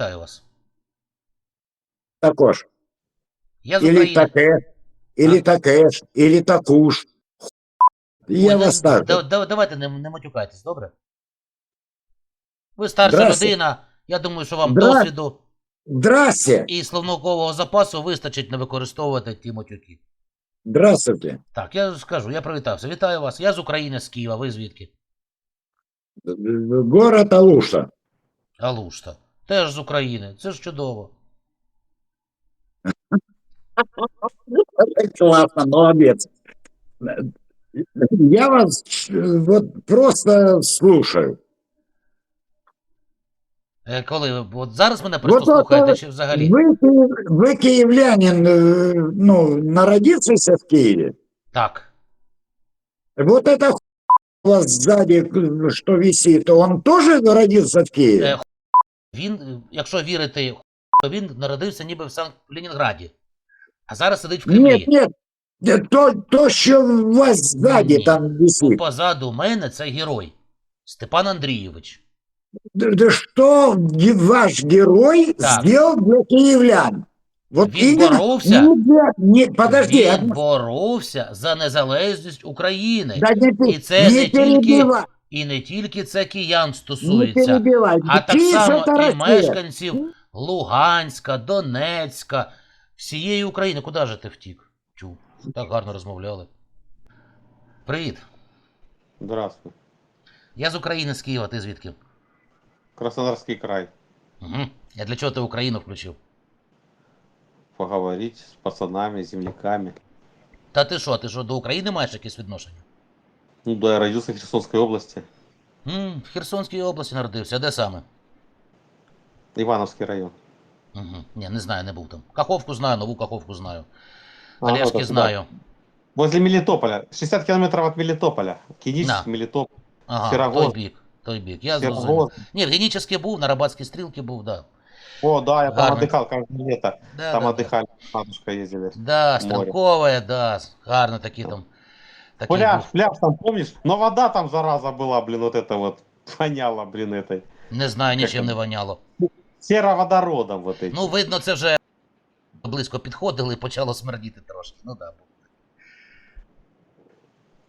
Вітаю вас. Також. Я з Или України. таке, или А? таке ж, или таку ж. Я Ой, вас да- так. да- да- Давайте не, не матюкайтесь, добре? Ви старша Здрасте. людина. Я думаю, що вам Здра- досвіду Здрасте. і словникового запасу вистачить не використовувати ті матюки. Здравствуйте. Так, я скажу, я привітався. Вітаю вас. Я з України, з Києва. Ви звідки? Город Алуша. Алушта. Теж з України. Це ж чудово. Классно, молодец. Я вас э, вот просто слушаю. Е, Коли ви от зараз мене Вот просто это слухаєте, чи взагалі? Вы, ки- вы киевлянин, э, ну, народившийся в Киеве. Так. Вот это ху- у вас сзади, э, что висит, он тоже родился в Киеве? Е, Він, е, якщо вірити, то він народився ніби в Санкт-Ленінграді. А зараз сидить в Кремлі. Нет, нет. Э, То, то, что у вас сзади Ні. там Ну, висит. позаду мене це герой. Степан Андрійович. Да, да что ваш герой Так. сделал для киевлян? Вот Він именно- боровся. Не для- не- подожди, він одну- боровся за незалежність України. да не, І це не не тільки перебивай, І не тільки це киян стосується, а так само і мешканців Луганська, Донецька, всієї України. Куди же ти втік? Чу, так гарно розмовляли. Привіт. Здравствуй. Я з України, з Києва, ти звідки? Краснодарский край. Угу. Я для чого ти Україну включив? Поговорить с пацанами, земляками. Та ти що, ти що, до України маєш якесь відношення? Ну да, я родился в Херсонской области. м в Херсонській області народився, а де саме? Ивановский район. Угу. Ні, не знаю, не був там. Каховку знаю, нову Каховку знаю. А, ну, Олешки это знаю. Возле Мелитополя. 60 километров от Мелитополя. Кинич, На. Мелитополь. Ага, Сірогоз. той бік. Той бік. Я зрозумів. Сергоз. Ні, в Генічеській був, на Рабатській стрілці був, да. О, да, я там Гарно. отдыхал каждое лето. Да, Там да, отдыхали, с матушкой ездили. Да, море. стрілкове, да, гарно такі там. Такий Пляж, був. пляж там, помнишь? Но вода там, зараза, была, блин, вот это вот. Воняла, блин, этой. Не знаю, нічим там? не воняло. Сероводородом вот этим. Ну, видно, це вже близько підходили і почало смердіти трошки. Ну да.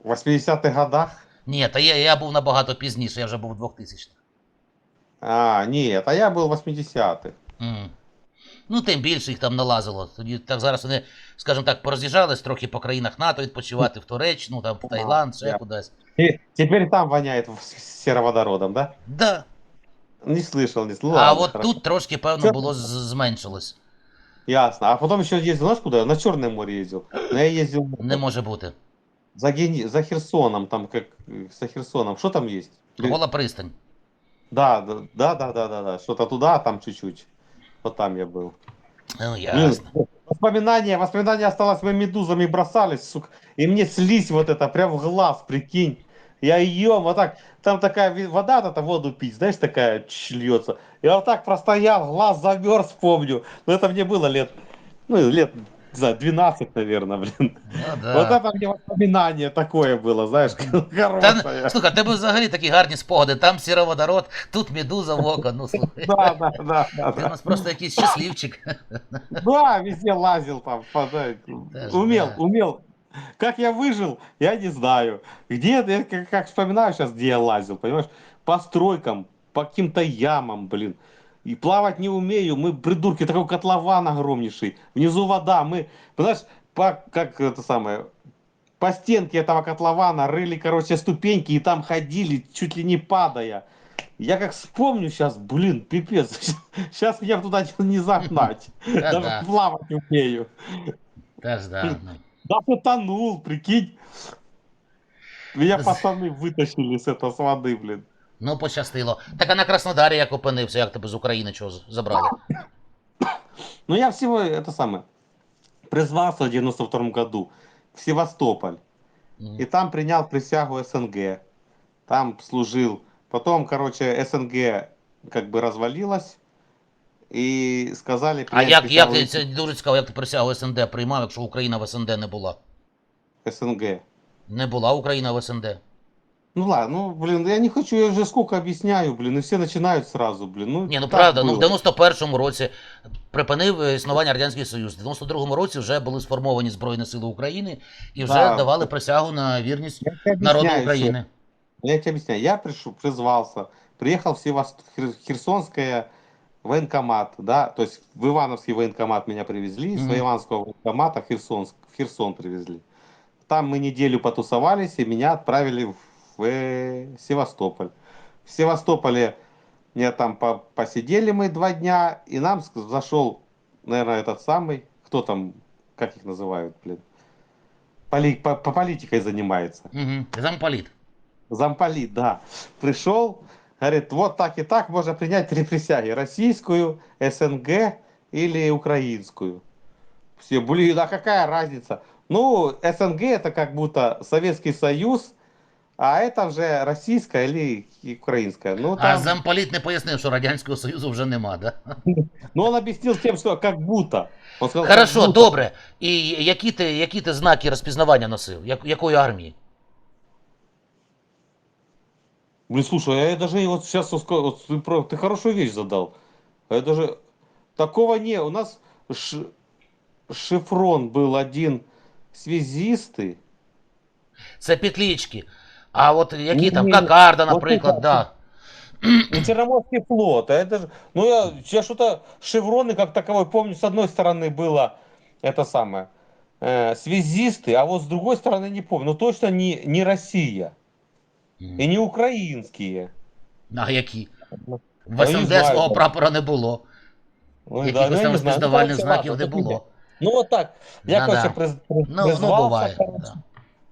В 80-х годах? Ні, та я, я був набагато пізніше, я вже був 2000 А, нет, а я был в 80-х. М. Ну, тим більше їх там налазило. Тоді так зараз вони, скажімо так, пороз'їжджались трохи по країнах НАТО відпочивати в Туреччину, там в Ага, Таїланд, ще я- кудись. И теперь там воняет в- сероводородом, да? Да. Не слышал, не слышал. а Ладно, от хорошо. тут трошки, певно, Це- було з- зменшилось. Ясно. А потом еще ездил, знаешь куда? На Черное море ездил. Но я ездил Не може бути. за, Гени- за Херсоном, там как э, за Херсоном. Что там есть? Ли- Гола пристань. Да, да, да, да, да, да, да. Что-то туда, а там чуть-чуть. Вот там я был. Ну, Блин, ясно. воспоминания, воспоминания осталось, мы медузами бросались, сука. И мне слизь вот это прям в глаз, прикинь. Я ее вот так, там такая вода, это воду пить, знаешь, такая льется. Я вот так простоял, глаз замерз, помню. Но это мне было лет, ну, лет, не знаю, 12, наверное, блин. Ну, да. Вот это мне воспоминание такое было, знаешь, Та, хорошее. слухай, в тебе взагалі такі гарні спогади. Там сіроводород, тут медуза в око. Ну, слухай. Да, да, да, да, Ти у да. нас просто якийсь щасливчик. Да, везде лазил там, по- да, Даже умел, да. умел. Как я выжил, я не знаю. Где, я как, как вспоминаю сейчас, где я лазил, понимаешь? По стройкам, по каким-то ямам, блин. И плавать не умею, мы придурки, такой котлован огромнейший. Внизу вода, мы, понимаешь, по, как это самое, по стенке этого котлована рыли, короче, ступеньки и там ходили, чуть ли не падая. Я как вспомню сейчас, блин, пипец, сейчас меня туда не- загнать. Даже плавать не умею. Да. ну. Да потонул, прикинь. Меня пацаны вытащили с этого с воды, блин. Ну, пощастило. Так а на Краснодарі як опинився, як тебе з України чого забрали? Ну я всего, это самое, призвался в 92 году в Севастополь. М. И там принял присягу СНГ. Там служил. Потом, короче, СНГ как бы развалилась. И сказали... А принять як, як ти, це дуже цікаво, як ти присягу СНД приймав, якщо Україна в СНД не була? СНГ. Не була Україна в СНД. Ну ладно, ну блин, я не хочу, я уже сколько объясняю, блин, и все начинают сразу, блин. Ну, Ні, ну так правда, ну в было. 91-му році припинив е, існування Радянський Союз. В 92-му році вже були сформовані Збройні Сили України і вже Да. давали присягу на вірність Я тебе народу объясняю України. всё. Я тебе объясняю. Я пришел, призвался, приехал в Севаст... Хер- Херсонское военкомат, да, то есть в Ивановский военкомат меня привезли, с Мгм. Ивановского военкомата в Херсонск, в Херсон привезли. Там мы неделю потусовались, и меня отправили в э, Севастополь. В Севастополе я там по- посидели мы два дня, и нам зашел, наверное, этот самый, кто там, как их называют, блин, Поли- по, по политикой занимается. Угу. Замполіт. Замполит, да. Пришел, говорит, вот так и так можно принять три присяги. Российскую, СНГ или украинскую. Все, блин, а какая разница? Ну, СНГ это как будто Советский Союз, а это уже российская или украинская. Ну, А там, замполіт не пояснив, що Радянського Союзу вже нема, да? ну он объяснил тем, что как будто. Он сказал, как Хорошо, будто. добре. І які ти, які ти знаки розпізнавання носив? Як, якої армії? Блин, слушай, а я даже вот сейчас вот, ска- вот ты, про- ты хорошую вещь задал. А я даже такого не. У нас ш- шифрон был один связисты. Це петлички. А от які там, Ні, кокарда, от наприклад, це- да. И Черноморский флот. А это же, ну я, я что-то шевроны как таковой помню. С одной стороны было это самое э, связисты, а вот с другой стороны не помню. Но точно не, не Россия и не украинские. А які? В Я не СНД знаю, свого так. прапора не було. Ну, Якихось ну, я там не знаю. Ну, розпізнавальних короче, знаків ладно, не это було. Ну вот так. Я, Ну, короче, да. приз- при- Ну, ну призвался, буває. короче, Да.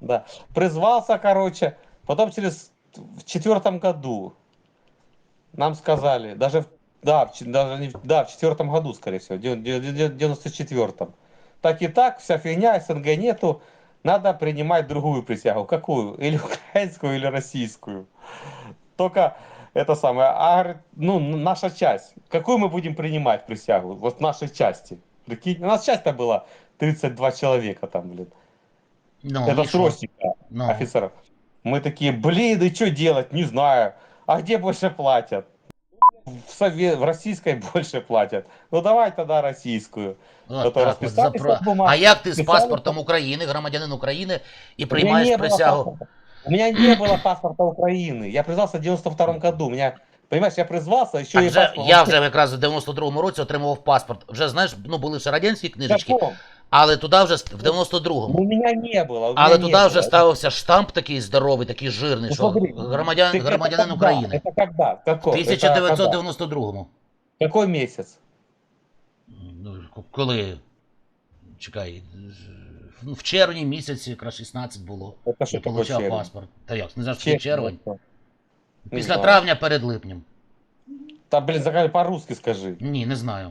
да. Призвался, короче. Потом через в четвертом году нам сказали, даже, да, даже не, да, в четвертом году, скорее всего, в дев- дев- дев- 94-м. Так и так, вся фигня, СНГ нету, надо принимать другую присягу. Какую? Или украинскую, или российскую. Только это самое, а, ну, наша часть. Какую мы будем принимать присягу? Вот нашей части. Прикинь, у нас часть-то была 32 человека там, блин. Ну, это срочника Ну. офицеров. Мы такие, блин, и что делать? Не знаю. А где больше платят? В, Сове- в российской больше платят. Ну давай тогда российскую. От Тобто так от розписатися запро- в бумагах, А як ти з писали паспортом України, громадянин України, і У меня приймаєш не было присягу? паспорта. У меня не было паспорта Украины. Я призвался в 92 году. У меня, понимаешь, я призвался, еще Так и вже, паспорт. я вже якраз у 92-му році отримував паспорт. Вже знаєш, ну були ще радянські книжечки, Каком? але туди вже ст- в 92-му. У меня не было. у Але меня туди не вже было. ставився штамп такий здоровий, такий жирний, Ну, що смотри, громадян, ты- это громадянин когда? України. Это когда? В Какой? Это 1992-му. когда? Какой месяц? Ну, к- коли. Чекай. ну, В червні місяці, якраз 16 було. Это Я что такое получав червень? паспорт. Та як, не знаєш, який червень? Не Після знаю. травня перед липнем. Да, блин, закажи по-русски скажи. Ні, не знаю.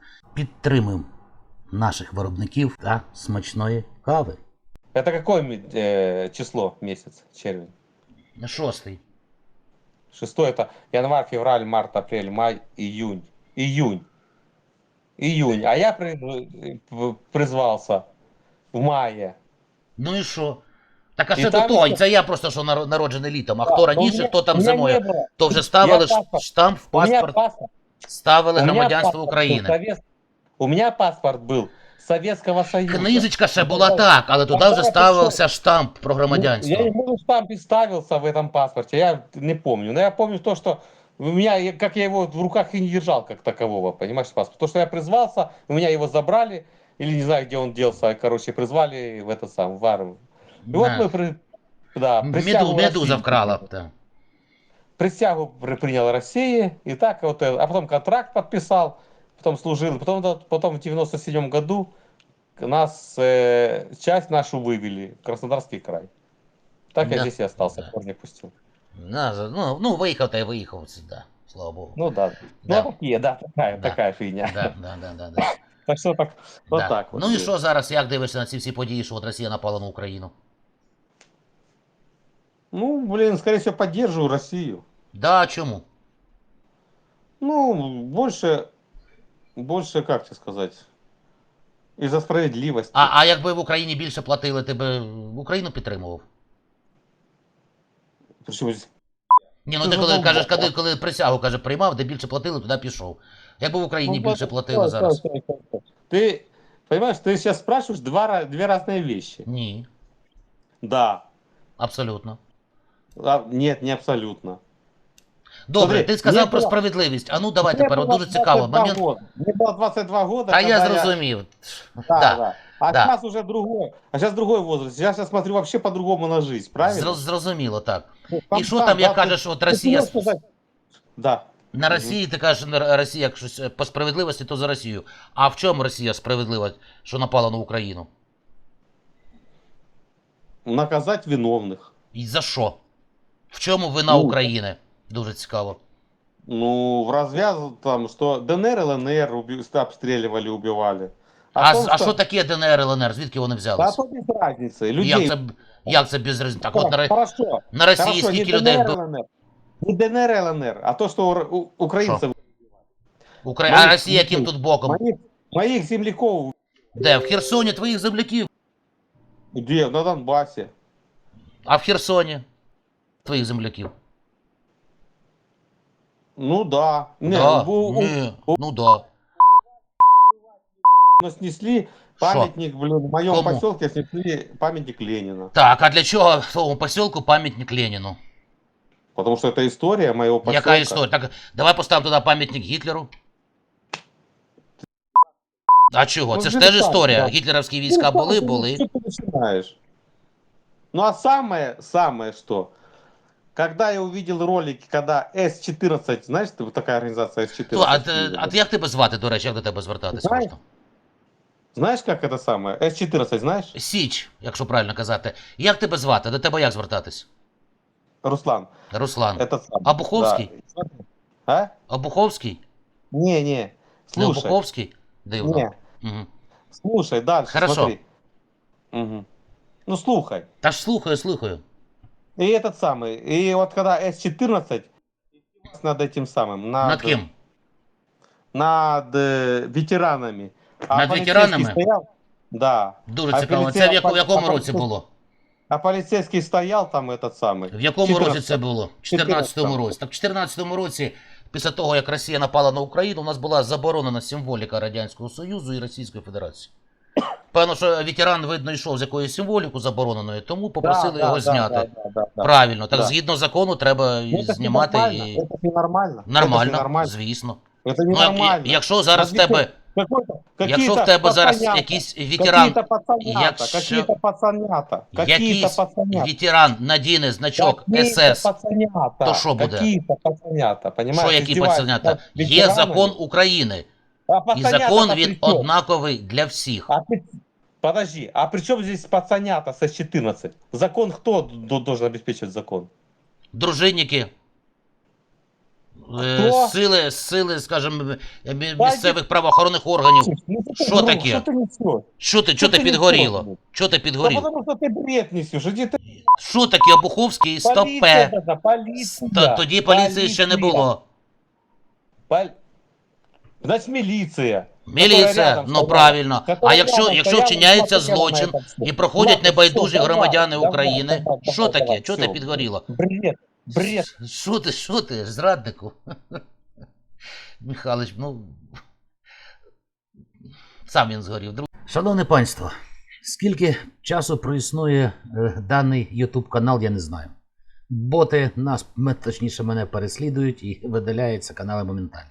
Підтримуємо наших виробників та смачної кави. Это какое э, число, месяц, червень? Шостий. Шестое это январь, февраль, март, апрель, май, июнь. Июнь. Июнь. А я при- в- призвался в мае. Ну і що? Так а І що там то тонь? ще- Це я просто що наро- народжений літом. А Да, хто но у раніше, меня- хто там у меня зимою, не было. то вже ставили Я ш- паспорт. штамп в У меня паспорт, паспорт. ставили у меня громадянство паспорт был України. совет- У меня паспорт был Советского Союза. Книжечка ще була Ну, так, але туди так, вже так, ставився штамп про Ну, громадянство. Я ему штамп и ставился в этом паспорте, я не помню. Но я помню то, что у меня, я- как я его в руках и не держал как такового, понимаешь, паспорт. То, что я призвался, у меня его забрали, или не знаю, где он делся, короче, призвали в это сам, в армию. И вот На. мы, при, да, Меду, присягу медуза России вкрала. приняли. Так. Присягу при- приняла Россия, и так вот, э, а потом контракт подписал, потом служил, потом, потом в 97 году нас, э, часть нашу вывели в Краснодарский край. Так я здесь и остался, Да. корни пустил. За- ну, ну, виїхав та й виїхав сюди, слава Богу. Ну да. Да. Ну такие, да, такая, Да. такая фигня. Да, да, да, да, да. Так что так, вот да. так вот. Ну і що зараз, як дивишся на ці всі події, що от Росія напала на Україну? Ну, блин, скорее всего, поддерживаю Россию. Да, чому? Ну, больше, больше, как тебе сказать, из-за справедливости. А, а якби в Україні більше платили, ти би Україну підтримував? Причем здесь Ні, ну Ти ти коли задовбав. кажеш, коли, коли присягу каже, приймав, де більше платили, туди пішов. Якби в Україні Ну, більше вот, платили стой, зараз. стой, стой, стой. Ты понимаешь, ты сейчас спрашиваешь два, ра- две разные вещи. Ні, Да. абсолютно. А, нет, не абсолютно. Добре, Смотри, ти сказав мені про було- справедливість. А ну давай Мне тепер, от было дуже цікаво. 22 Момент. года. Мне было 22 года. А я когда зрозумів. Да, Да. да. А да. сейчас уже другой. А сейчас другой возраст. Я сейчас смотрю вообще по-другому на жизнь, правильно? Зро- Зрозуміло, так. Ну, І що там, як да, кажеш, ты- от ты Росія. можешь сказать- Да. На Росії ти кажеш, на Росія як щось е, по справедливості, то за Росію. А в чому Росія справедлива, що напала на Україну? Наказать виновных. І за що? В чому вина Ну, України? Дуже цікаво. Ну, в развяз там, что ДНР, ЛНР уби- обстреливали, убивали. А, том, з- а що таке ДНР, ЛНР? Звідки вони Да, взялися? то без разницы. Людей. Як це, як це без різниці? Так от на, Ро- Хорошо. на Росії Хорошо, скільки не людей ДНР. ЛНР. Не ДНР, ЛНР, а то, что ур- у- украинцев, Україна, а Моїх Росія яким тут боком? моих, моих земляков, Де? В Херсоні твоїх земляків, где? На Донбассе. а в Херсоні твоїх земляків. Ну да. Не, да, у- у- ні, ну да. у- снесли памятник, блин, в моем Кому? поселке снесли памятник Ленина. Так, а для чого в тому посілку пам'ятник Леніну? Потому что это история моего поселка. Яка історія? Так, давай поставимо туди пам'ятник Гітлеру. А чого? Ну, Це ж вже теж так, історія. так. Гітлерівські Ну, війська так, були, ну, були. Что ты начинаешь? Ну а самое, самое что? Когда я увидел ролики, когда С-14, знаешь, ты вот такая организация С-14. То, а, в ти- Киеве а ти як тебе звати, до речі, як до тебе звертатись Знаєш, можна? Знаешь, как это самое? С-14, знаешь? Січ, якщо правильно казати. Як тебе звати? До тебе як звертатись? Руслан, Руслан. это самое. А Буховский? Да. А? Обуховський? Не, не. Не Слушай. Обуховський? Дивно. Не. Угу. Слушай, дальше, Хорошо. смотри. Мгм. Ну, слухай. Та ж слухаю, слухаю. И этот самый, и вот когда С-14 над этим самым, над, Над ким? над э, ветеранами. А Над полицейский ветеранами? Стоял, да. Дуже А цікаво. поліцей- Це в, яку, в а якому поліцей- році було? А полицейский стоял там этот самый. В якому 14. році це було? В 14-му році. Так в 14-му році, після того, як Росія напала на Україну, у нас була заборонена символіка Радянського Союзу і Російської Федерації. Певно, що ветеран, видно, йшов з якоюсь символікою забороненою, тому попросили Да, його да, зняти. Да, да, да, да. Правильно, так Да. згідно закону треба Ну, это знімати ненормально, і. Это ненормально. Нормально, Это ненормально. звісно. Это Ну, ненормально. і- якщо зараз в Разве тебе, Какой-то- якщо какие-то в тебе зараз пацанята, якийсь ветеран, Какие-то пацанята, якщо- какие-то пацанята, какие-то якийсь пацанята. ветеран надіне значок Какие-то СС, пацанята, то що буде? Какие-то пацанята, понимаешь? що які издеваются пацанята? над Є ветеранами. закон України, А і пацанята-то закон при він чём? однаковий для всіх. А ты- Подожди, а при чем здесь пацанята с 14? Закон кто д- должен обеспечивать закон? Дружинники, е, Хто? сили, сили, скажімо, е, мі- Та місцевих правоохоронних органів. Ну, ты Що вру, таке? Что ты несешь? Що ти, що Що ти ти підгоріло? несеш? Що ти Да підгоріло? потому что ты бред несешь. Иди ты. Що таке Обуховський і Полиция, стопе? да, полиция. Та тоді поліції ще не полиция. було. Пол- Значит, милиция. Міліція, Которая рядом ну стояла. правильно. А Которая якщо, рядом якщо стояла, вчиняється смотрела на злочин это всё. і проходять Ладно, небайдужі всё, громадяни давай, України, давай, давай, що таке? давай, Що ти всё. підгоріло? Бред, бред. Що ти, що ти, зраднику? Михайлович, ну. Сам він згорів. Друг- Шановне панство, скільки часу проіснує е, даний YouTube канал, я не знаю. Боти нас, м- точніше, мене переслідують і видаляються канали моментально.